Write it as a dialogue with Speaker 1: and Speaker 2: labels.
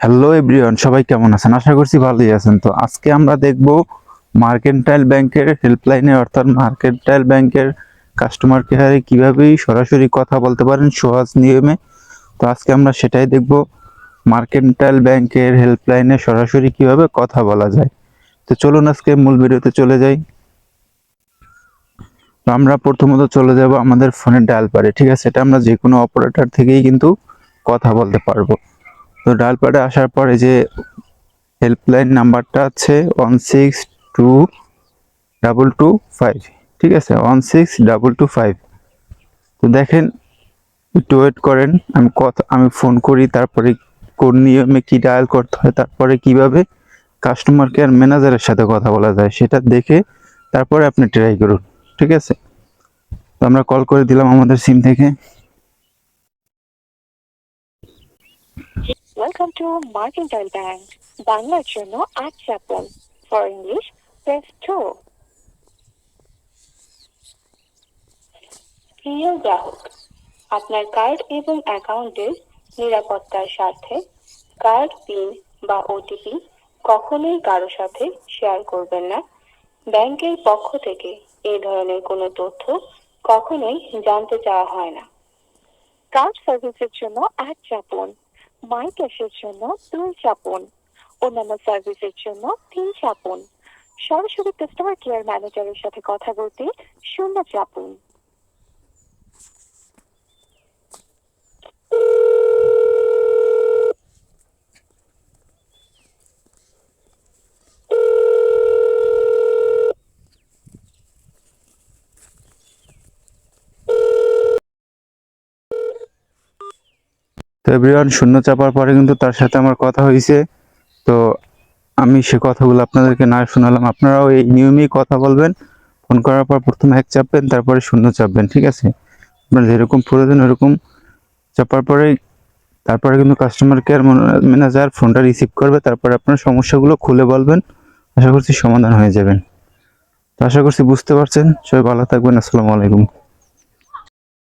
Speaker 1: Hello everyone সবাই কেমন আছেন? আশা করছি ভালোই আছেন। তো আজকে আমরা দেখব মার্কেন্টাইল ব্যাংকের হেল্পলাইনে অর্থাৎ মার্কেন্টাইল ব্যাংকের কাস্টমার কেয়ারে কীভাবে সরাসরি কথা বলতে পারেন সহজ নিয়মে। তো আজকে আমরা সেটাই দেখব, মার্কেন্টাইল ব্যাংকের হেল্পলাইনে সরাসরি কীভাবে কথা বলা যায়। তো চলুন আজকে মূল ভিডিওতে চলে যাই। তো আমরা প্রথমত চলে যাব আমাদের ফোনের ডায়াল পারে ঠিক আছে? এটা আমরা যে কোনো অপারেটর থেকেই কিন্তু কথা বলতে পারব। তো ডায়াল প্যাডে আসার পরে যে হেল্পলাইন নাম্বারটা আছে one six two double two five ঠিক আছে? One six double two five তো দেখেন, একটু ওয়েট করেন, আমি কথা, আমি ফোন করি, তারপরে কোন নিয়মে কি ডায়াল করতে হয়, তারপরে কীভাবে কাস্টমার কেয়ার ম্যানেজারের সাথে কথা বলা যায়, সেটা দেখে তারপরে আপনি ট্রাই করুন, ঠিক আছে? তো আমরা কল করে দিলাম আমাদের সিম থেকে।
Speaker 2: Welcome to Mercantile Bank. বাংলার জন্য আট চাপুন ফর ইংলিশ প্রেস টু প্রিয় গ্রাহক আপনার কার্ড এবং অ্যাকাউন্টের নিরাপত্তার স্বার্থে কার্ড পিন বা ওটিপি কখনোই কারও সাথে শেয়ার করবেন না। ব্যাংকের পক্ষ থেকে এই ধরনের কোনো তথ্য কখনোই জানতে চাওয়া হয় না। কার্ড সার্ভিসের জন্য এক চাপুন মাই ক্যাশের জন্য দুই চাপুন, অন্যান্য সার্ভিসের জন্য তিন চাপুন। সরাসরি কাস্টমার কেয়ার ম্যানেজারের সাথে কথা বলতে শূন্য চাপুন।
Speaker 1: তো এভরিওয়ান শূন্য চাপার পরে কিন্তু তার সাথে আমার কথা হয়েছে। তো আমি সে কথাগুলো আপনাদেরকে না শোনালাম। আপনারাও এই নিয়মেই কথা বলবেন, ফোন করার পর প্রথমে এক চাপবেন, তারপরে শূন্য চাপবেন, ঠিক আছে? আপনার যেরকম প্রয়োজন ওরকম চাপার পরে তারপরে কিন্তু কাস্টমার কেয়ার ম্যানেজার ফোনটা রিসিভ করবে, তারপরে আপনার সমস্যাগুলো খুলে বলবেন। আশা করছি সমাধান হয়ে যাবেন। তো আশা করছি বুঝতে পারছেন। সবাই ভালো থাকবেন। আসসালামু আলাইকুম।